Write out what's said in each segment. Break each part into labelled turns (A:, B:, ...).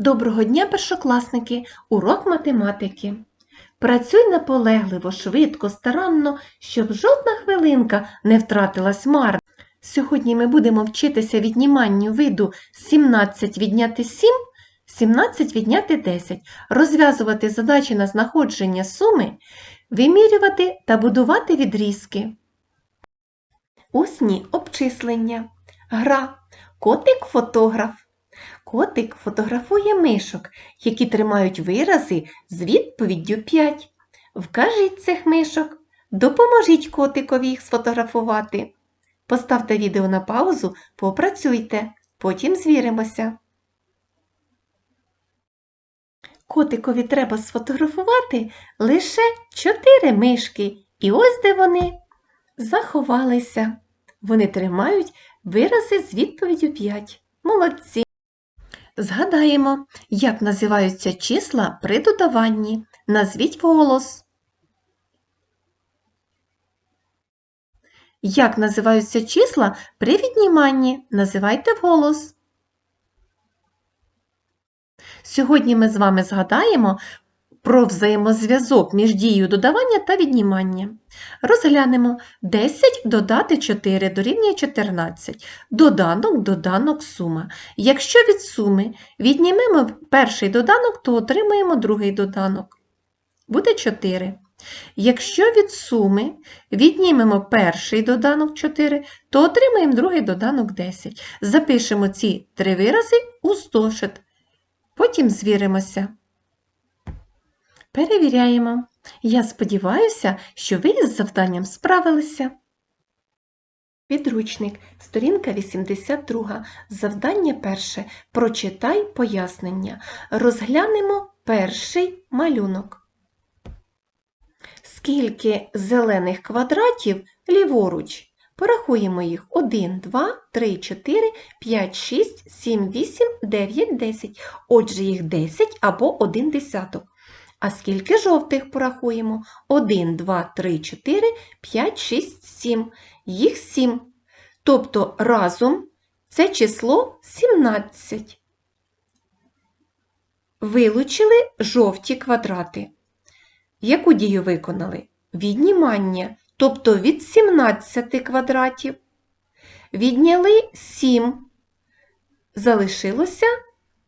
A: Доброго дня, першокласники! Урок математики. Працюй наполегливо, швидко, старанно, щоб жодна хвилинка не втратилась марно. Сьогодні ми будемо вчитися відніманню виду 17 відняти 7, 17 відняти 10, розв'язувати задачі на знаходження суми, вимірювати та будувати відрізки. Усні обчислення. Гра. Котик-фотограф. Котик фотографує мишок, які тримають вирази з відповіддю 5. Вкажіть цих мишок. Допоможіть котикові їх сфотографувати. Поставте відео на паузу, попрацюйте, потім звіримося. Котикові треба сфотографувати лише 4 мишки. І ось де вони заховалися. Вони тримають вирази з відповіддю 5. Молодці! Згадаємо, як називаються числа при додаванні. Назвіть голос. Як називаються числа при відніманні? Називайте вголос. Сьогодні ми з вами згадаємо про взаємозв'язок між дією додавання та віднімання. Розглянемо 10 додати 4 дорівнює 14. Доданок, доданок, сума. Якщо від суми віднімемо перший доданок, то отримаємо другий доданок. Буде 4. Якщо від суми віднімемо перший доданок 4, то отримаємо другий доданок 10. Запишемо ці три вирази у зошит. Потім звіримося. Перевіряємо. Я сподіваюся, що ви із завданням справилися. Підручник, сторінка 82. Завдання перше. Прочитай пояснення. Розглянемо перший малюнок. Скільки зелених квадратів ліворуч? Порахуємо їх 1, 2, 3, 4, 5, 6, 7, 8, 9, 10. Отже, їх 10 або 1 десяток. А скільки жовтих порахуємо? 1, 2, 3, 4, 5, 6, 7. Їх 7. Тобто разом це число 17. Вилучили жовті квадрати. Яку дію виконали? Віднімання, тобто від 17 квадратів. Відняли 7. Залишилося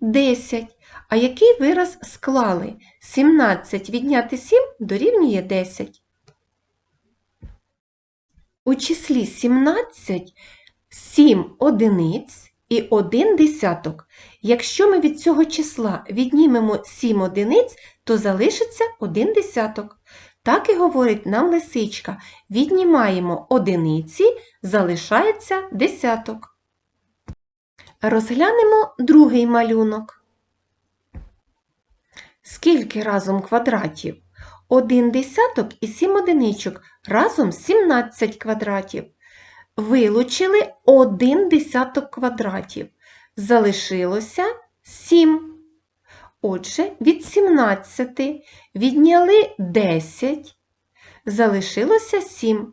A: 10. А який вираз склали? 17 відняти 7 дорівнює 10. У числі 17 7 одиниць і 1 десяток. Якщо ми від цього числа віднімемо 7 одиниць, то залишиться 1 десяток. Так і говорить нам лисичка. Віднімаємо одиниці, залишається десяток. Розглянемо другий малюнок. Скільки разом квадратів? Один десяток і сім одиничок. Разом 17 квадратів. Вилучили один десяток квадратів. Залишилося 7. Отже, від 17 відняли 10, залишилося 7.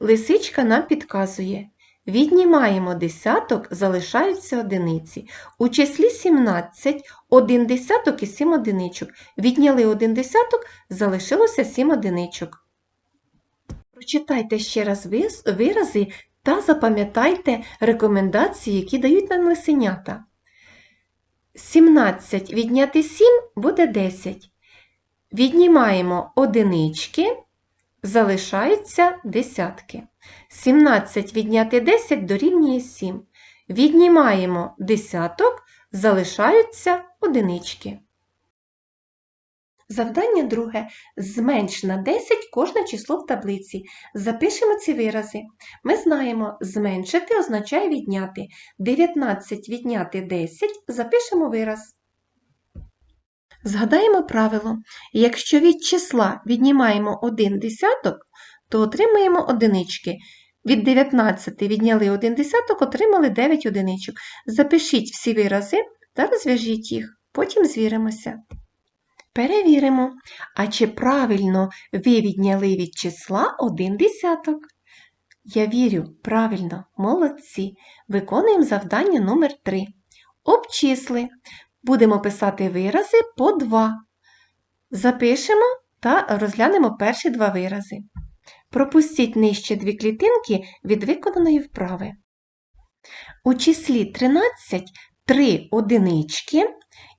A: Лисичка нам підказує. Віднімаємо десяток, залишаються одиниці. У числі 17 один десяток і 7 одиничок. Відняли один десяток, залишилося 7 одиничок. Прочитайте ще раз вирази та запам'ятайте рекомендації, які дають нам лисенята. 17 відняти 7 буде 10. Віднімаємо одинички, залишаються десятки. 17 відняти 10 дорівнює 7. Віднімаємо десяток, залишаються одинички. Завдання друге. Зменш на 10 кожне число в таблиці. Запишемо ці вирази. Ми знаємо, зменшити означає відняти. 19 відняти 10 запишемо вираз. Згадаємо правило. Якщо від числа віднімаємо 1 десяток, то отримаємо одинички. Від 19 відняли 1 десяток, отримали 9 одиничок. Запишіть всі вирази та розв'яжіть їх. Потім звіримося. Перевіримо, а чи правильно ви відняли від числа 1 десяток? Я вірю, правильно, молодці. Виконуємо завдання номер 3. Обчисли. будемо писати вирази по два. Запишемо та розглянемо перші два вирази. Пропустіть нижче дві клітинки від виконаної вправи. У числі 13 три одинички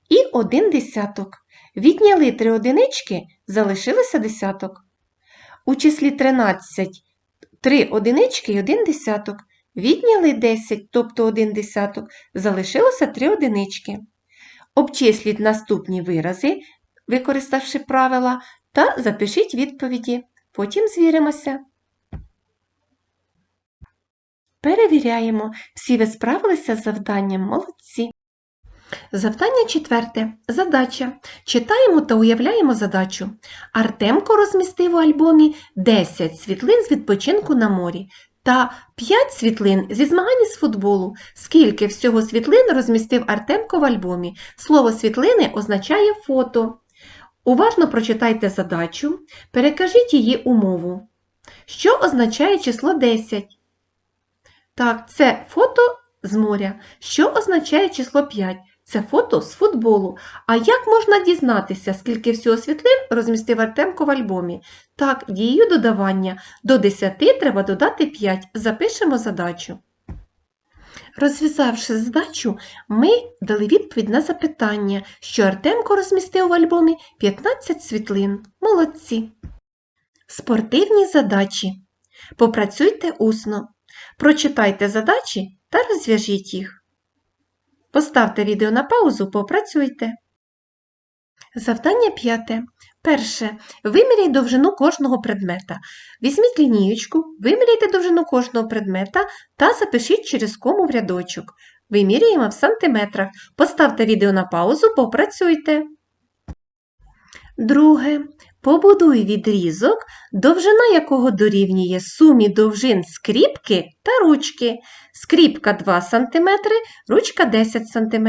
A: і один десяток. Відняли три одинички, залишилося десяток. У числі 13 три одинички і один десяток. Відняли 10, тобто один десяток, залишилося три одинички. Обчисліть наступні вирази, використавши правила, та запишіть відповіді. Потім звіримося. Перевіряємо, всі ви справилися з завданням, молодці. Завдання четверте. Задача. Читаємо та уявляємо задачу. Артемко розмістив у альбомі 10 світлин з відпочинку на морі та 5 світлин зі змагань з футболу. Скільки всього світлин розмістив Артемко в альбомі? Слово світлини означає фото. Уважно прочитайте задачу, перекажіть її умову. Що означає число 10? Так, це фото з моря. Що означає число 5? Це фото з футболу. А як можна дізнатися, скільки всього світлин розмістив Артемко в альбомі? Так, дією додавання. До 10 треба додати 5. Запишемо задачу. Розв'язавши задачу, ми дали відповідь на запитання, що Артемко розмістив в альбомі 15 світлин. Молодці. Спортивні задачі. Попрацюйте усно. Прочитайте задачі та розв'яжіть їх. Поставте відео на паузу, попрацюйте. Завдання п'яте. Перше. Виміряй довжину кожного предмета. Візьміть лінієчку, виміряйте довжину кожного предмета та запишіть через кому в рядочок. Виміряємо в сантиметрах. Поставте відео на паузу, попрацюйте. Друге. Побудуй відрізок, довжина якого дорівнює сумі довжин скріпки та ручки. Скріпка 2 см, ручка 10 см.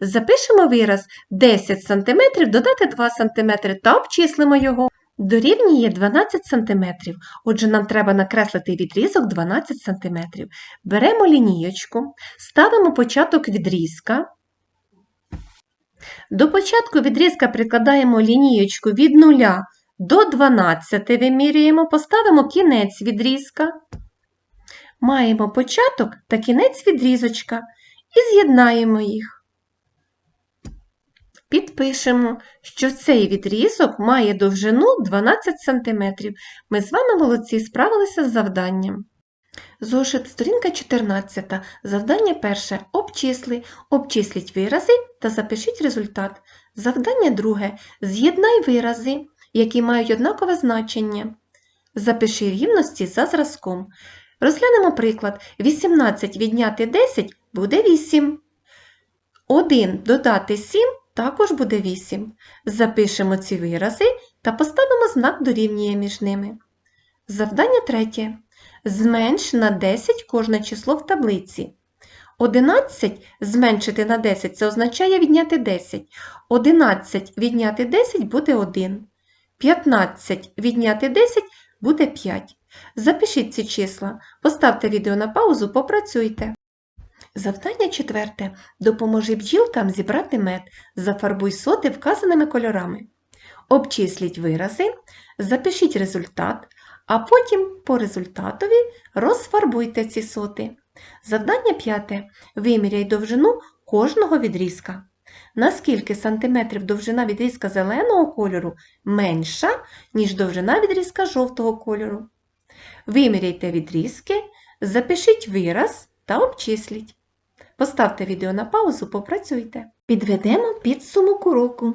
A: Запишемо вираз 10 см додати 2 см та обчислимо його. Дорівнює 12 см. Отже, нам треба накреслити відрізок 12 см. Беремо лінієчку, ставимо початок відрізка. До початку відрізка прикладаємо лінієчку від 0 до 12 вимірюємо, поставимо кінець відрізка. Маємо початок та кінець відрізочка і з'єднаємо їх. Підпишемо, що цей відрізок має довжину 12 см. Ми з вами молодці справилися з завданням. Зошит, сторінка 14. Завдання перше. Обчисли. Обчисліть вирази та запишіть результат. Завдання друге. З'єднай вирази, які мають однакове значення. Запиши рівності за зразком. Розглянемо приклад. 18 відняти 10 буде 8. 1 додати 7 також буде 8. Запишемо ці вирази та поставимо знак дорівнює між ними. Завдання третє. Зменш на 10 кожне число в таблиці. 11 зменшити на 10 це означає відняти 10. 11 відняти 10 буде 1. 15 відняти 10 буде 5. Запишіть ці числа. Поставте відео на паузу, попрацюйте. Завдання четверте. Допоможи бджілкам зібрати мед. Зафарбуй соти вказаними кольорами. Обчисліть вирази, запишіть результат, а потім по результатові розфарбуйте ці соти. Завдання п'яте. Виміряй довжину кожного відрізка. Наскільки сантиметрів довжина відрізка зеленого кольору менша, ніж довжина відрізка жовтого кольору. Виміряйте відрізки, запишіть вираз та обчисліть. Поставте відео на паузу, попрацюйте. Підведемо підсумок уроку.